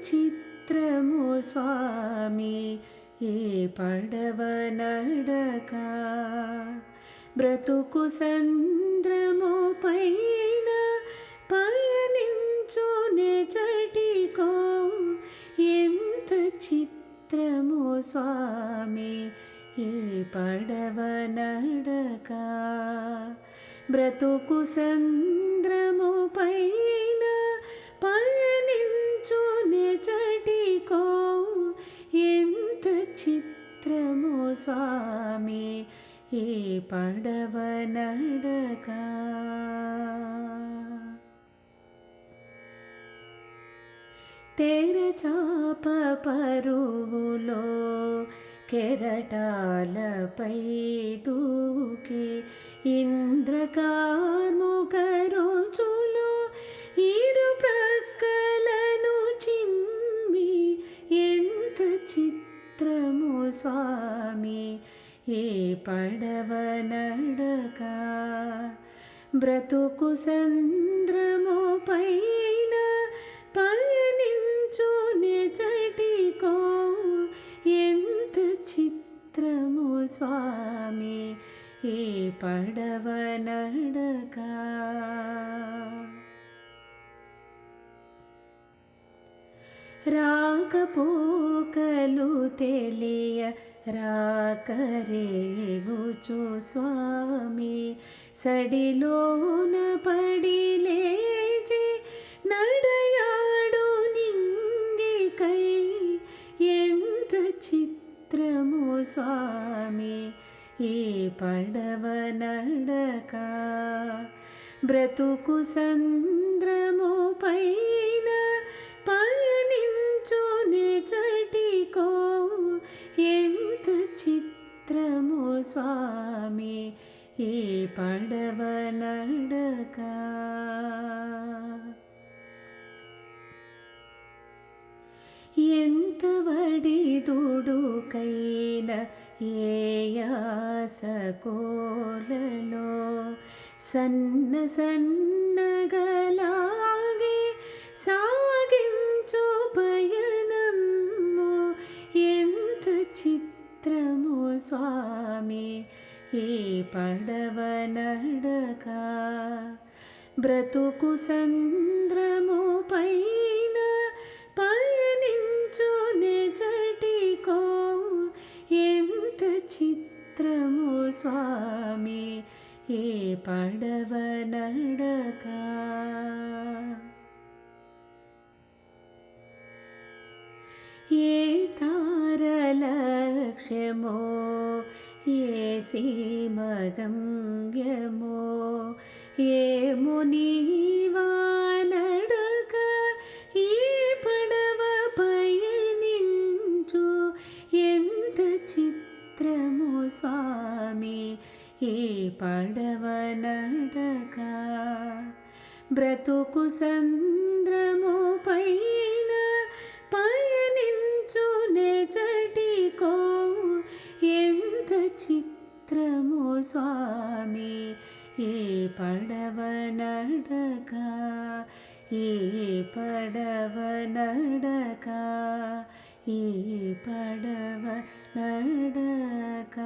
చిత్రము స్వామి ఏ పడవ నడక? బ్రతుకు సంద్రము పైన పయనించునే చటికో ఎంత చిత్రము స్వామి ఏ పడవ నడక? బ్రతుకు సంద్రము పైన స్వామి ఈ పడవ నడక తెరచాప పరువులో కెరటాలపై దూకి ఇంద్రకార్ముక స్వామి ఏ పడవ నడక బ్రతుకు సంద్రము పైన పయనించు నిజటికో ఎంత చిత్రము స్వామి ఏ పడవ నడక రాకపోకలు తెలియ రాకరేగుచు స్వామి. సడిలోన పడిలేచి నడయాడు నింగికై ఎంత చిత్రము స్వామి ఈ పడవ నడక. బ్రతుకు సంద్రము మాత్రము స్వామి ఈ పడవ నడక. ఎంత వడిదుడుకైన ఏ యాసకోలలో సన్న సన్నగలా స్వామి ఈ పడవ నడక బ్రతుకు సంద్రము పైన పయనించు చటికో ఎంత చిత్రము స్వామి ఏ పడవ నడక. ఏ తారలక్ష్యమో ఏ సీమగమ్యమో ఏ మునివానడక ఈ పడవ పయనించు ఎంత చిత్రము స్వామి ఈ పడవ నడక. బ్రతుకు సంద్రము చిత్రము స్వామి ఈ పడవ నడక ఈ పడవ నడక ఈ పడవ నడక